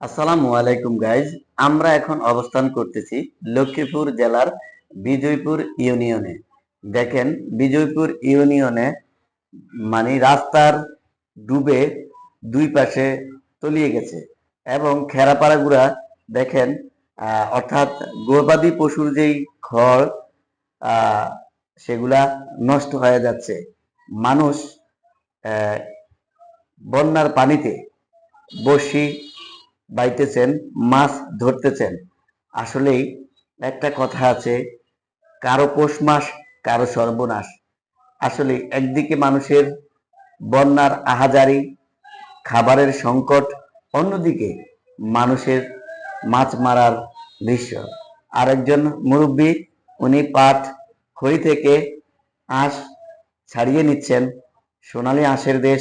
আসসালামু আলাইকুম গাইজ আমরা এখন অবস্থান করতেছি লক্ষ্মীপুর জেলার বিজয়পুর ইউনিয়নে। দেখেন, বিজয়পুর ইউনিয়নে মানে রাস্তার ডুবে দুই পাশে তলিয়ে গেছে এবং খেরাপাড়াগুড়া, দেখেন অর্থাৎ গবাদি পশুর যেই খড় সেগুলা নষ্ট হয়ে যাচ্ছে। মানুষ বন্যার পানিতে বসি বাইতেছেন, মাছ ধরতেছেন। আসলেই একটা কথা আছে, কারও পৌষ মাস, কারও সর্বনাশ। আসলে একদিকে মানুষের বন্যার আহাজারি, খাবারের সংকট, অন্যদিকে মানুষের মাছ মারার দৃশ্য। আরেকজন মুরব্বী, উনি পাট খড়ি থেকে আঁশ ছাড়িয়ে নিচ্ছেন, সোনালি আঁশের দেশ,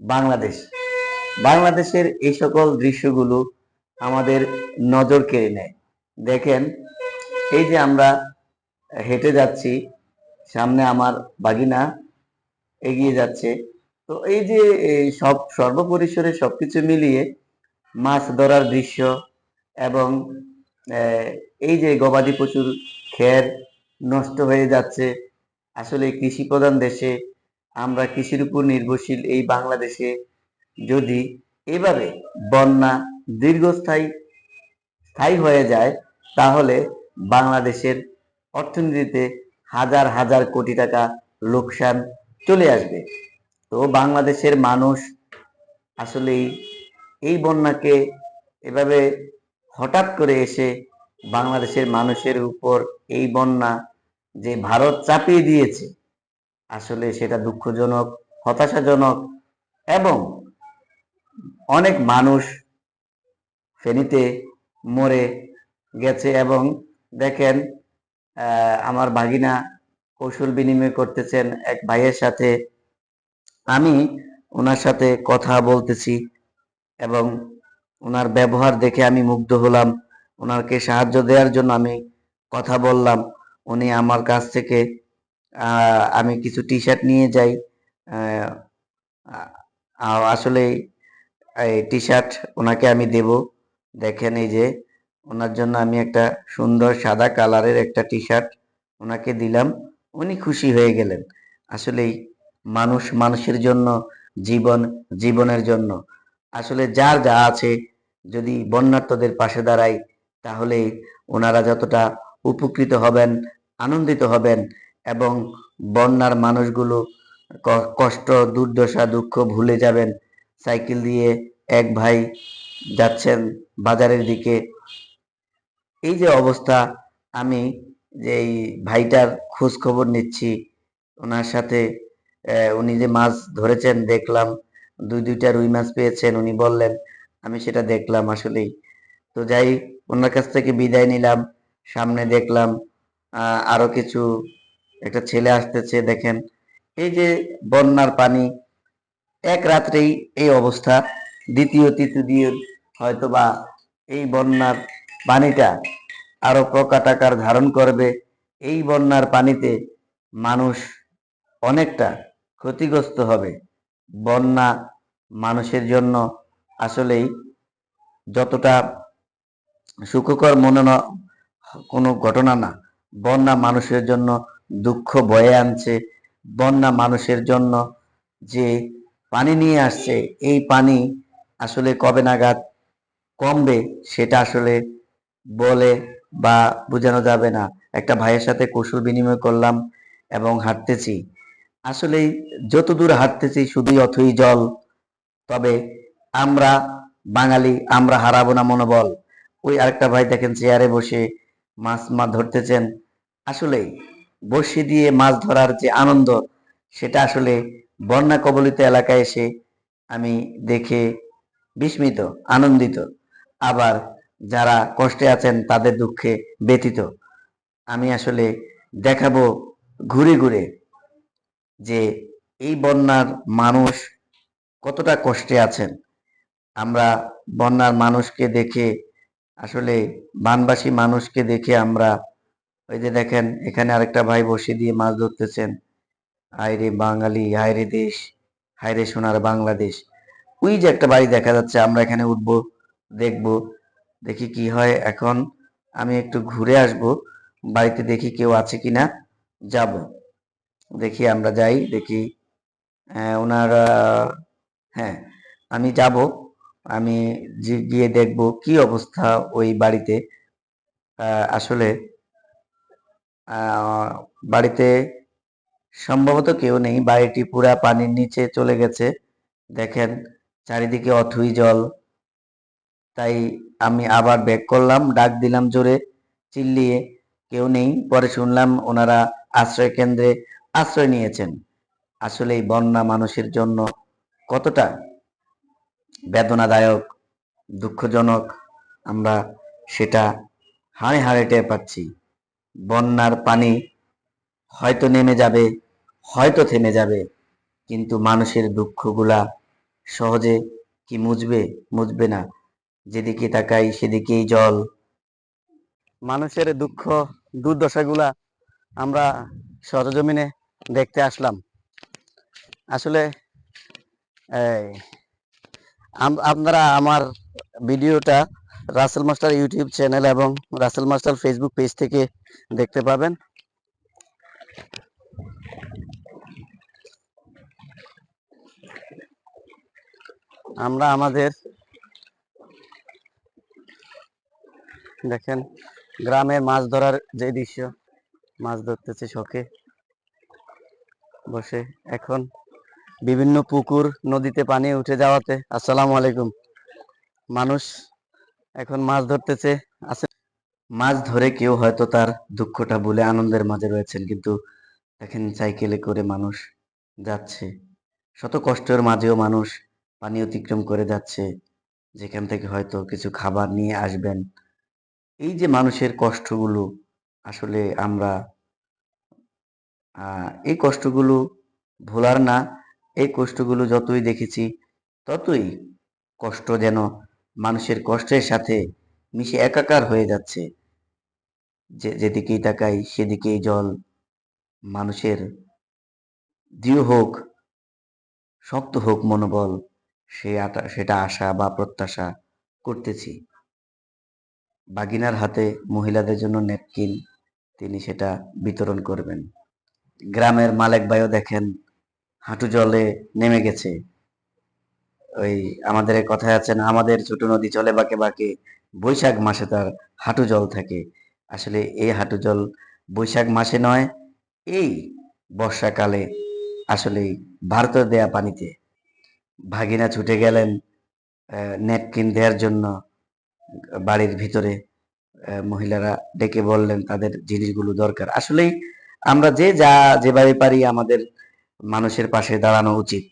বাংলাদেশ। বাংলাদেশের এই সকল দৃশ্যগুলো আমাদের নজর কেড়ে নেয়। দেখেন, এই যে আমরা হেঁটে যাচ্ছি, সামনে আমার বাগিনা এগিয়ে যাচ্ছে। তো এই যে সব সর্বপরিসরে সবকিছু মিলিয়ে মাছ ধরার দৃশ্য এবং এই যে গবাদি পশুর খের নষ্ট হয়ে যাচ্ছে, আসলে কৃষি প্রধান দেশে আমরা কৃষির উপর নির্ভরশীল এই বাংলাদেশে যদি এভাবে বন্যা দীর্ঘস্থায়ী, স্থায়ী হয়ে যায়, তাহলে বাংলাদেশের অর্থনীতিতে হাজার হাজার কোটি টাকা লোকসান চলে আসবে। তো বাংলাদেশের মানুষ আসলেই এই বন্যাকে এভাবে হঠাৎ করে এসে বাংলাদেশের মানুষের উপর এই বন্যা যে ভারত চাপিয়ে দিয়েছে, আসলে সেটা দুঃখজনক, হতাশাজনক এবং অনেক মানুষ ফেনীতে মরে গেছে এবং দেখেন আমার ভাগিনা কৌশল বিনিময় করতেছেন এক ভাইয়ের সাথে। আমি ওনার সাথে কথা বলতেছি এবং ওনার ব্যবহার দেখে আমি মুগ্ধ হলাম। ওনাকে সাহায্য দেওয়ার জন্য আমি কথা বললাম। উনি আমার কাছ থেকে আমি কিছু টি শার্ট নিয়ে যাই। আসলে এই টি শার্ট ওনাকে আমি দেব। দেখেন এই যে, ওনার জন্য আমি একটা সুন্দর সাদা কালারের একটা টি শার্ট ওনাকে দিলাম। উনি খুশি হয়ে গেলেন। আসলেই মানুষ মানুষের জন্য, জীবন জীবনের জন্য। আসলে যার যা আছে, যদি বন্যার্থদের পাশে দাঁড়ায় তাহলে ওনারা যতটা উপকৃত হবেন, আনন্দিত হবেন এবং বন্যার মানুষগুলো কষ্ট, দুর্দশা, দুঃখ ভুলে যাবেন। সাইকেল দিয়ে এক ভাই যাচ্ছেন বাজারের দিকে। এই যে অবস্থা, আমি যে এই ভাইটার খোঁজ খবর নিচ্ছি, ওনার সাথে উনি যে মাছ ধরেছেন, দেখলাম, দুই, দুইটা রুই মাছ পেয়েছেন, উনি বললেন, আমি সেটা দেখলাম আসলেই। তো যাই ওনার কাছ থেকে বিদায় নিলাম, সামনে দেখলাম আরও কিছু একটা ছেলে আসতেছে, দেখেন। এই যে বন্যার পানি এক রাত্রেই এই অবস্থা। দ্বিতীয়, তৃতীয় হয়তো বা এই বন্যার পানিটা আরও প্রকাট আকার ধারণ করবে। এই বন্যার পানিতে মানুষ অনেকটা ক্ষতিগ্রস্ত হবে। বন্যা মানুষের জন্য আসলেই যতটা সুখকর মনে কোনো ঘটনা না। বন্যা মানুষের জন্য দুঃখ বয়ে আনছে। বন্যা মানুষের জন্য যে পানি নিয়ে আসছে, এই পানি আসলে কবে নাগাদ কমবে সেটা আসলে বলে বা বোঝানো যাবে না। একটা ভাইয়ের সাথে কৌশল বিনিময় করলাম এবং হাঁটতেছি। আসলে যত দূর হাঁটতেছি শুধুই অথই জল, তবে আমরা বাঙালি, আমরা হারাবো না মনোবল। ওই আরেকটা ভাই দেখেন চেয়ারে বসে মাছ মাছ ধরতেছেন। আসলেই বসি দিয়ে মাছ ধরার যে আনন্দ, সেটা আসলে বন্যা কবলিত এলাকায় এসে আমি দেখে বিস্মিত, আনন্দিত। আবার যারা কষ্টে আছেন তাদের দুঃখে ব্যতীত আমি আসলে দেখাবো ঘুরে ঘুরে যে এই বন্যার মানুষ কতটা কষ্টে আছেন। আমরা বন্যার মানুষকে দেখে, আসলে বানবাসী মানুষকে দেখে আমরা ওই যে দেখেন, এখানে আরেকটা ভাই বসে দিয়ে মাছ ধরতেছেন। হায়রে বাঙালি হায়রে দেশ হায়রে সোনার বাংলাদেশ। ওই যে একটা বাড়ি দেখা যাচ্ছে আমরা এখানে উঠবো দেখব দেখি কি হয়। এখন আমি একটু ঘুরে আসব বাড়িতে দেখি কেউ আছে কিনা যাব। দেখি আমরা যাই দেখি আহ, ওনারা হ্যাঁ আমি যাব আমি গিয়ে দেখব কি অবস্থা ওই বাড়িতে। আসলে বাড়িতে সম্ভবত কেউ নেই, বাড়িটি পুরা পানির নিচে চলে গেছে। দেখেন, চারিদিকে অথুই জল। তাই আমি আবার ব্যাক করলাম, ডাক দিলাম জোরে, চিল্লিয়ে, কেউ নেই? পরে শুনলাম ওনারা আশ্রয় কেন্দ্রে আশ্রয় নিয়েছেন। আসলে এই বন্যা মানুষের জন্য কতটা বেদনাদায়ক, দুঃখজনক, আমরা সেটা হাড়ে হাড়ে টের পাচ্ছি। বন্যার পানি হয়তো নেমে যাবে হয়তো থেমে যাবে, কিন্তু মানুষের দুঃখগুলা সহজে কি মুজবে মুছবে না। যেদিকে তাকাই সেদিকেই জল। মানুষের দুঃখ, দুর্দশাগুলা আমরা সরজমিনে দেখতে আসলাম। আসলে আপনারা আমার ভিডিওটা রাসেল মাস্টার ইউটিউব চ্যানেল এবং রাসেল মাস্টার ফেসবুক পেজ থেকে দেখতে পাবেন। আমরা আমাদের দেখেন গ্রামের মাছ ধরার যে দৃশ্য, মাছ ধরতেছে শখে। বসে এখন বিভিন্ন পুকুর, নদীতে পানি উঠে যাওয়াতে, আসসালামু আলাইকুম। মানুষ এখন মাছ ধরতেছে, আছে। মাছ ধরে কেউ হয়তো তার দুঃখটা বলে আনন্দের মাঝে রয়েছেন, কিন্তু দেখেন, সাইকেলে করে মানুষ যাচ্ছে। শত কষ্টের মাঝেও মানুষ পানি অতিক্রম করে যাচ্ছে। যেখান থেকে হয়তো কিছু খাবার নিয়ে আসবেন। এই যে মানুষের কষ্টগুলো আসলে আমরা এই কষ্টগুলো ভোলার না। এই কষ্টগুলো যতই দেখেছি, ততই কষ্ট যেন মানুষের কষ্টের সাথে মিশে একাকার হয়ে যাচ্ছে। যে, যেদিকেই তাকাই, সেদিকেই জল মানুষের দৃঢ় হোক, শক্ত হোক মনোবল। সে সেটা আশা বা প্রত্যাশা করতেছি। বাগিনার হাতে মহিলাদের জন্য ন্যাপকিন, তিনি সেটা বিতরণ করবেন। গ্রামের মালেক ভাইও দেখেন, হাঁটু জলে নেমে গেছে। ওই আমাদের কথায় আছে না আমাদের ছোট নদী চলে বাঁকে বাঁকে, বৈশাখ মাসে তার হাঁটু জল থাকে। আসলে এই হাঁটু জল বৈশাখ মাসে নয়, এই বর্ষাকালে আসলে ভারতের দেয়া পানিতে। ভাগিনা ছুটে গেলেন ন্যাপকিন দেওয়ার জন্য বাড়ির ভিতরে। মহিলারা ডেকে বললেন, তাদের জিনিসগুলো দরকার। আসলেই আমরা যে যা যেভাবে পারি আমাদের মানুষের পাশে দাঁড়ানো উচিত।